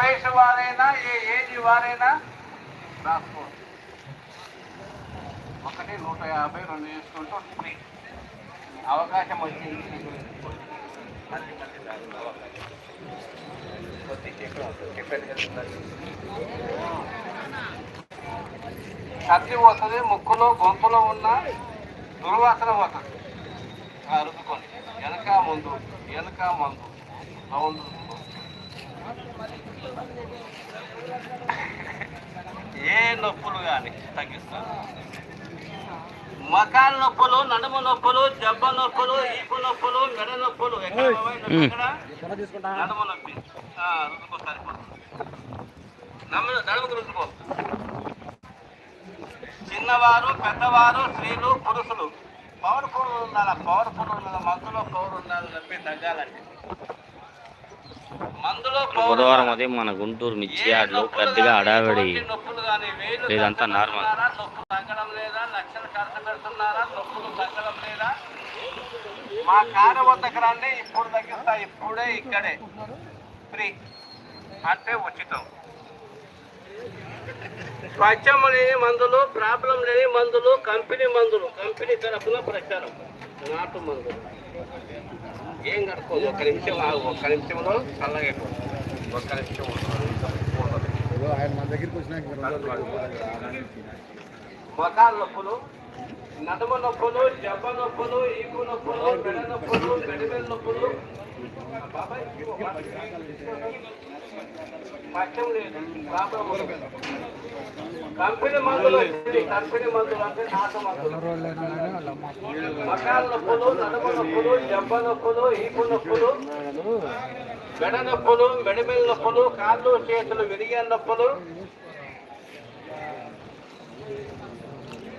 వయసు వారైనా ఏ ఏజ్ వారైనా రాసుకోవచ్చు ఒకటి నూట యాభై రెండు చేసుకుంటూ ఫ్రీ అవకాశం వచ్చింది. కత్తి పోతుంది ముక్కులో గొంతులో ఉన్న దుర్వాసన పోతుంది. ఆ, రుద్దుకోండి వెనక ముందు వెనక ముందు రౌండ్ ఏ నొప్పులు కానీ తగ్గిస్తారు మకాల నొప్పులు నడుము నొప్పులు జబ్బ నొప్పులు ఈపు నొప్పులు మెడ నొప్పులు ఎక్కడ? నడుము నొప్పి. ఆ, రుద్దుకో సరిపోతుంది. నడుముకు రుద్దుకో చిన్నవారు పెద్దవారు స్త్రీలు పురుషులు. పవర్ఫుల్ ఉండాలి? పవర్ఫుల్ ఉండాలి? మందులో పవర్ ఉండాలి? నొప్పి తగ్గాలంటే బుధవారం ఉండాలి. ఉదయం మన గుంటూరు ఏ పెద్దగా అడావిడి హడావిడి నొప్పులు నార్మల్. నొప్పులు తగ్గడం లేదా లక్షలు పెడుతున్నారా నొప్పులు తగ్గడం లేదా మా కారు వద్దకు రండి ఇప్పుడు తగ్గిస్తా ఇప్పుడే ఇక్కడే ఫ్రీ అంటే ఉచితం స్వచ్ఛం లేని మందులు ప్రాబ్లం లేని మందులు కంపెనీ మందులు. కంపెనీ తరఫున ప్రచారం నాటు మందులు. ఏం కడుక్కోదు ఒక్క నిమిషం ఆగు. ఒక్క నిమిషంలో చల్లగా ఒక్క నిమిషం ఆయన మన దగ్గరికి వచ్చినాక నొప్పులు నడుమ నొప్పులు జబ్బ నొప్పులు ఈకు నొప్పులు మెడ నొప్పులు గడిమెల నొప్పులు. బాబాయ్, పక్షం లేదు. కంపెనీ మందులు వచ్చింది. కంపెనీ మందులు అంటే నాట మందులు మకాల నొప్పులు నడమ నొప్పులు జబ్బ నొప్పులు ఈపు నొప్పులు మెడ నొప్పులు మెడమెల నొప్పులు కాళ్ళు చేతులు విరిగే నొప్పులు.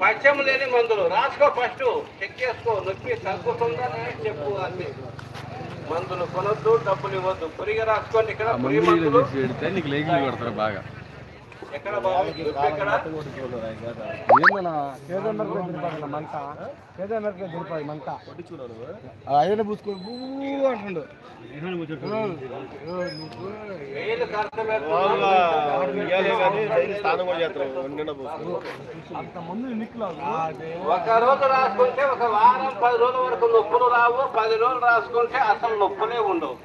పచ్చం లేని మందులు. రాసుకో ఫస్ట్. చెక్ చేసుకో. నొప్పి తగ్గుతుందా? చెప్పు అంతే. మందులు కొనొద్దు డబ్బులు ఇవ్వద్దు. పురిగా రాసుకోండి ఇక్కడ నీకు లేగిలు కొడతారు బాగా. ఆయన పూసుకొని బూ అంటుండు. వేలు ఖర్చు అంత మంది నిక్కులా ఒక రోజు రాసుకుంటే ఒక వారం పది రోజుల వరకు నొప్పులు రావు. పది రోజులు రాసుకుంటే అసలు నొప్పులే ఉండవు.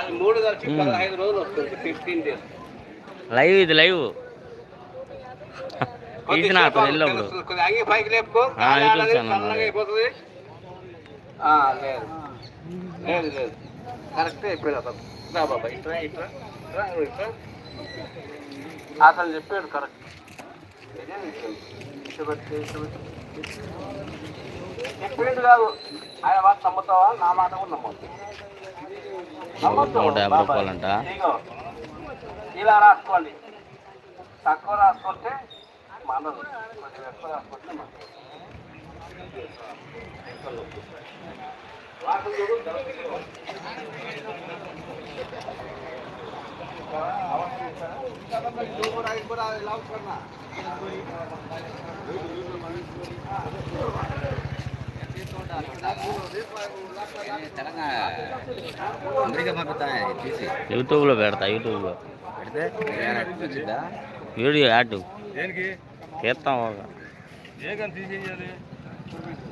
అది మూడు కలిసి పదహైదు రోజులు వస్తుంది. Fifteen days. లైవ్ ఇది లైవ్. తీసిన అతను వెళ్ళినప్పుడు చెప్పాడు కరెక్ట్. చెప్పిండు కాదు ఆయన మాట నమ్ముతావా? నా మాట కూడా నమ్మొద్దు. నూట యాభై. రూపాయలంట. ఇలా రాసుకోండి. తక్కువ రాసుకుంటే మనదు కొంచెం ఎక్కువ రాసుకుంటే మనదు వాటిని చూడు, దళితులు. యూట్యూబ్లో పెడతా యూట్యూబ్లో. Video ad. తీస్తాం ఒక.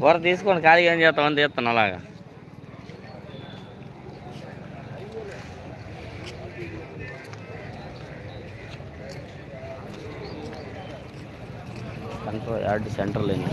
కూర తీసుకొని ఖాళీగా ఏం చేస్తామని తీస్తాను అలాగా. సెంటర్ యాడ్ సెంటర్లో ఉంది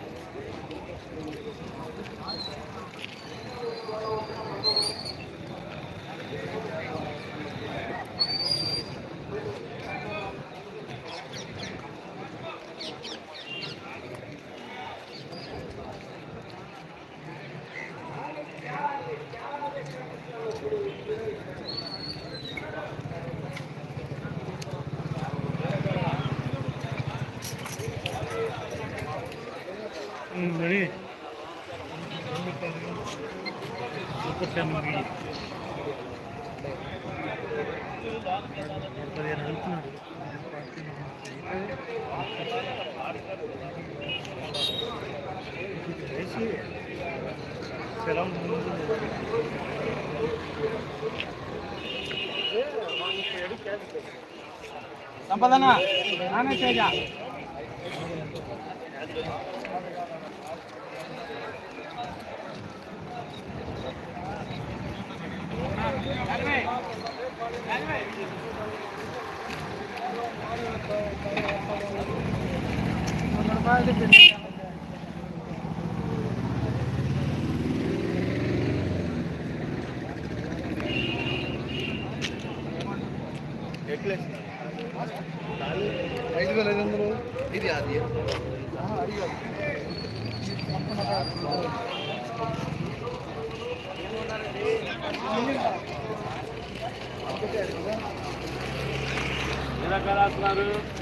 సంపదన నానే తేజ ఐదు వేల ఐదు వందలు ఇది అది ఏ రకాలు వేస్తున్నారు